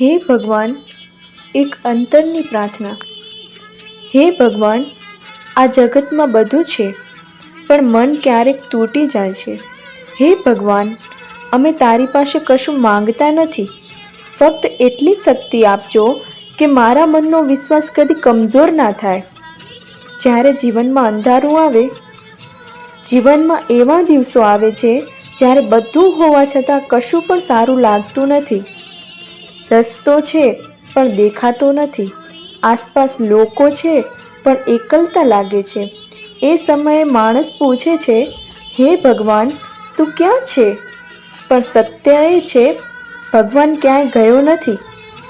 હે ભગવાન, એક અંતરની પ્રાર્થના. હે ભગવાન, આ જગતમાં બધું છે, પણ મન ક્યારેક તૂટી જાય છે. હે ભગવાન, અમે તારી પાસે કશું માંગતા નથી. ફક્ત એટલી શક્તિ આપજો કે મારા મનનો વિશ્વાસ કદી કમજોર ના થાય. જ્યારે જીવનમાં અંધારું આવે, જીવનમાં એવા દિવસો આવે છે, જ્યારે બધું હોવા છતાં કશું પણ સારું લાગતું નથી. રસ્તો છે, પણ દેખાતો નથી. આસપાસ લોકો છે, પણ એકલતા લાગે છે. એ સમયે માણસ પૂછે છે, હે ભગવાન, તું ક્યાં છે? પણ સત્ય એ છે, ભગવાન ક્યાંય ગયો નથી.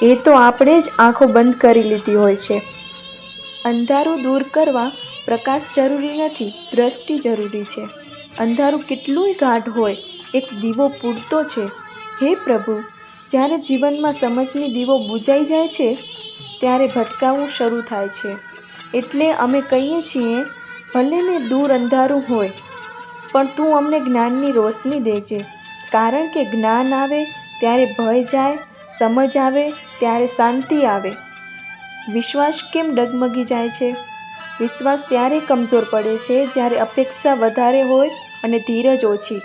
એ તો આપણે જ આંખો બંધ કરી લીધી હોય છે. અંધારું દૂર કરવા પ્રકાશ જરૂરી નથી, દ્રષ્ટિ જરૂરી છે. અંધારું કેટલુંય ગાઢ હોય, એક દીવો પૂરતો છે. હે પ્રભુ જ્યારે જીવનમાં સમજની દીવો બુજાઈ જાય છે, ત્યારે ભટકાવું શરૂ થાય છે. એટલે અમે કહીએ છીએ, ભલે ને દૂર અંધારું હોય, પણ તું અમને જ્ઞાનની રોશની દેજે. કારણ કે જ્ઞાન આવે ત્યારે ભય જાય, સમજ આવે ત્યારે શાંતિ આવે. વિશ્વાસ કેમ ડગમગી જાય છે? વિશ્વાસ ત્યારે કમજોર પડે છે જ્યારે અપેક્ષા વધારે હોય અને ધીરજ ઓછી.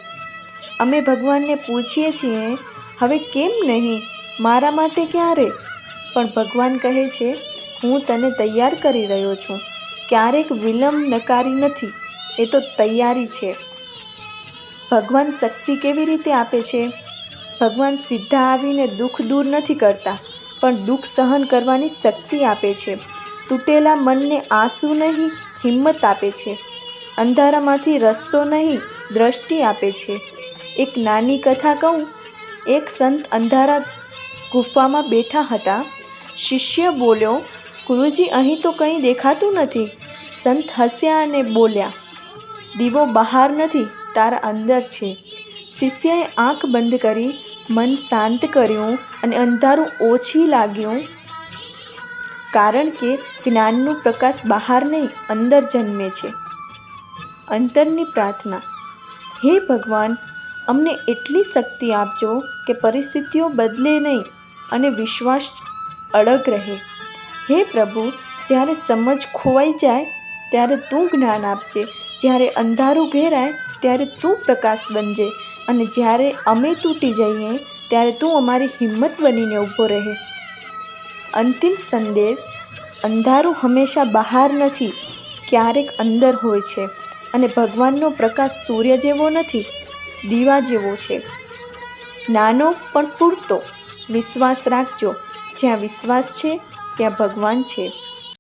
અમે ભગવાનને પૂછીએ છીએ હવે કેમ નહીં? મારા માટે ક્યારે? પણ ભગવાન કહે છે, હું તને તૈયાર કરી રહ્યો છું. ક્યારેક વિલંબ નકારી નથી, એ તો તૈયારી છે. ભગવાન શક્તિ કેવી રીતે આપે છે? ભગવાન સીધા આવીને દુઃખ દૂર નથી કરતા, પણ દુઃખ સહન કરવાની શક્તિ આપે છે. તૂટેલા મનને આંસુ નહીં, હિંમત આપે છે. અંધારામાંથી રસ્તો નહીં, દ્રષ્ટિ આપે છે. એક નાની કથા કહું એક સંત અંધારા ગુફામાં બેઠા હતા. શિષ્ય બોલ્યો, ગુરુજી, અહીં તો કંઈ દેખાતું નથી. સંત હસ્યા અને બોલ્યા, દીવો બહાર નથી, તારા અંદર છે. શિષ્યએ આંખ બંધ કરી મન શાંત કર્યું અને અંધારું ઓછી લાગ્યું, કારણ કે જ્ઞાનનું પ્રકાશ બહાર નહીં, અંદર જન્મે છે. અંતરની પ્રાર્થના, હે ભગવાન અમને એટલી શક્તિ આપજો કે પરિસ્થિતિઓ બદલે નહીં અને વિશ્વાસ અડગ રહે. હે પ્રભુ, જ્યારે સમજ ખોવાઈ જાય, ત્યારે તું જ્ઞાન આપજે. જ્યારે અંધારું ઘેરાય, ત્યારે તું પ્રકાશ બનજે. અને જ્યારે અમે તૂટી જઈએ, ત્યારે તું અમારી હિંમત બનીને ઊભો રહે. અંતિમ સંદેશ, અંધારું હંમેશા બહાર નથી, ક્યારેક અંદર હોય છે. અને ભગવાનનો પ્રકાશ સૂર્ય જેવો નથી દીવા જેવો છે. નાનો પણ પૂરતો વિશ્વાસ રાખજો. જ્યાં વિશ્વાસ છે ત્યાં ભગવાન છે.